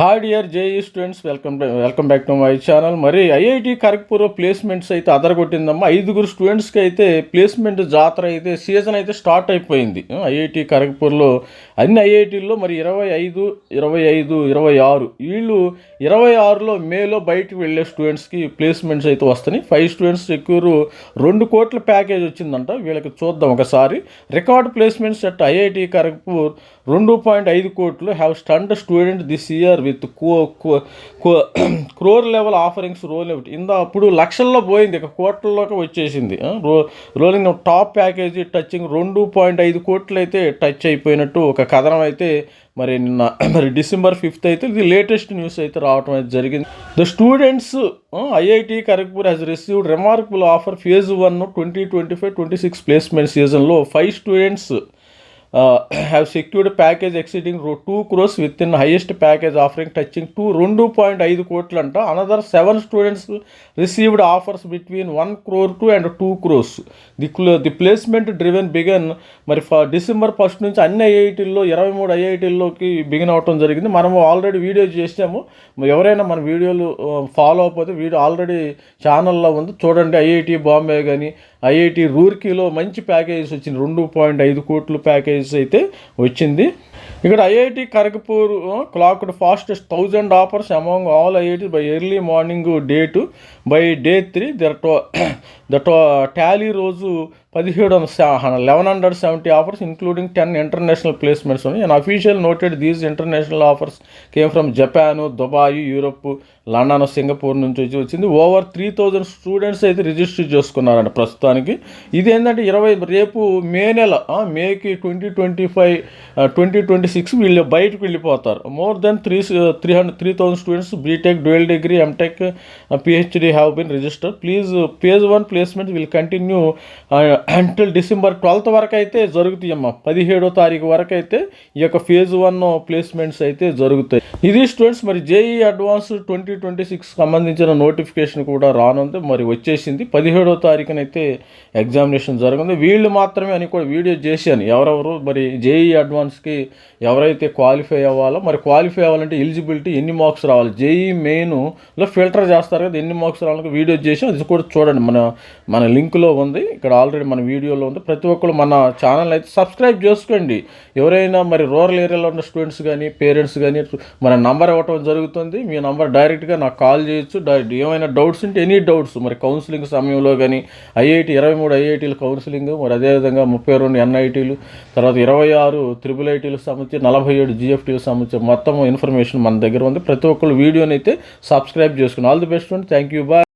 Hi dear JEE students welcome welcome back to my channel మరి IIT Kharagpur placements అయితే అదరగొట్టిందమ్మా. ఐదుగురు స్టూడెంట్స్కి అయితే ప్లేస్మెంట్ జాతర అయితే సీజన్ అయితే స్టార్ట్ అయిపోయింది. ఐఐటి ఖరగ్పూర్లో అన్ని ఐఐటీల్లో మరి ఇరవై ఐదు ఇరవై ఐదు ఇరవై ఆరు. వీళ్ళు ఇరవై ఆరులో మేలో బయటకు వెళ్ళే స్టూడెంట్స్కి ప్లేస్మెంట్స్ అయితే వస్తున్నాయి. ఫైవ్ స్టూడెంట్స్ సెక్యూర్ రెండు కోట్ల ప్యాకేజ్ వచ్చిందంట. వీళ్ళకి చూద్దాం ఒకసారి. Record placements at IIT Kharagpur రెండు పాయింట్ ఐదు కోట్లు. Have stand student this year with crore level offerings role ఇందా అప్పుడు లక్షల్లో పోయింది ఇక కోట్లలోకి వచ్చేసింది. రో రోలింగ్ టాప్ ప్యాకేజీ టచింగ్ రెండు పాయింట్ ఐదు కోట్లు అయితే టచ్ అయిపోయినట్టు ఒక కథనం అయితే మరి నిన్న మరి డిసెంబర్ ఫిఫ్త్ అయితే ఇది లేటెస్ట్ న్యూస్ అయితే రావటం అయితే జరిగింది. The students IIT Kharagpur has received remarkable offer phase one twenty twenty five twenty six placement సీజన్లో five students have secured package exceeding two crores with in highest package offering touching two రెండు point ఐదు కోట్లు అంట another seven students received offers between one crore to and two crores the the placement driven began మరి ఫ December first నుంచి అన్ని ఐఐటీల్లో ఇరవై మూడు ఐఐటీల్లోకి బిగిన్ అవటం జరిగింది. మనము ఆల్రెడీ వీడియో చేసాము. ఎవరైనా మన వీడియోలు uh, ఫాలో అయిపోతే వీడియో ఆల్రెడీ ఛానల్లో ఉంది. చూడండి ఐఐటి బాంబే కానీ ఐఐటి రూర్కీలో మంచి ప్యాకేజెస్ వచ్చింది. రెండు పాయింట్ ఐదు కోట్లు ప్యాకేజెస్ అయితే వచ్చింది. ఇక్కడ IIT Kharagpur clocked fastest thousand offers among all IIT by early morning day two by day three. The to the to tally రోజు పదిహేడు eleven hundred seventy offers including ten international placements ఉన్నాయి and official noted these international offers came from Japan Dubai Europe London Singapore నుంచి వచ్చి వచ్చింది. Over three thousand students అయితే register చేసుకున్నారంట ప్రస్తుతానికి. ఇది ఏంటంటే ఇరవై రేపు మే నెల మేకి twenty twenty five twenty twenty six వీళ్ళు బయటకు వెళ్ళిపోతారు. More than three three hundred three thousand students BTech dual degree MTech PhD have been register please phase one placement will continue until December twelfth వరకు అయితే జరుగుతాయి అమ్మ. పదిహేడో తారీఖు వరకు అయితే ఈ యొక్క ఫేజ్ వన్ ప్లేస్మెంట్స్ అయితే జరుగుతాయి. ఇది స్టూడెంట్స్ మరి JEE advance twenty twenty six సంబంధించిన నోటిఫికేషన్ కూడా రానుంది. మరి వచ్చేసింది. పదిహేడో తారీఖునైతే ఎగ్జామినేషన్ జరుగుతుంది వీళ్ళు మాత్రమే అని కూడా వీడియో చేశాను. ఎవరెవరు మరి జేఈ అడ్వాన్స్కి ఎవరైతే క్వాలిఫై అవ్వాలో మరి క్వాలిఫై అవ్వాలంటే ఎలిజిబిలిటీ ఎన్ని మార్క్స్ రావాలి? జేఈ మెయిన్లో ఫిల్టర్ చేస్తారు కదా ఎన్ని మార్క్స్ రావాలని వీడియో చేసి అది కూడా చూడండి. మన మన లింక్లో ఉంది. ఇక్కడ ఆల్రెడీ మన వీడియోలో ఉంది ప్రతి ఒక్కరు మన ఛానల్ అయితే సబ్స్క్రైబ్ చేసుకోండి. ఎవరైనా మరి రూరల్ ఏరియాలో ఉన్న స్టూడెంట్స్ కానీ పేరెంట్స్ కానీ మన నంబర్ ఇవ్వటం జరుగుతుంది. మీ నంబర్ డైరెక్ట్గా నాకు కాల్ చేయొచ్చు. డైరెక్ట్ ఏమైనా డౌట్స్ ఉంటే ఎనీ డౌట్స్ మరి కౌన్సిలింగ్ సమయంలో కానీ ఐఐటి ఇరవై మూడు ఐఐటీలు కౌన్సిలింగ్ మరి అదేవిధంగా ముప్పై రెండు ఎన్ఐటీలు తర్వాత ఇరవై ఆరు త్రిబుల్ ఐటీలకు సంబంధించి నలభై ఏడు జిఎఫ్టీలకు సంబంధించి మొత్తం ఇన్ఫర్మేషన్ మన దగ్గర ఉంది. ప్రతి ఒక్కరు వీడియోని అయితే సబ్స్క్రైబ్ చేసుకుని. All the best thank you bye.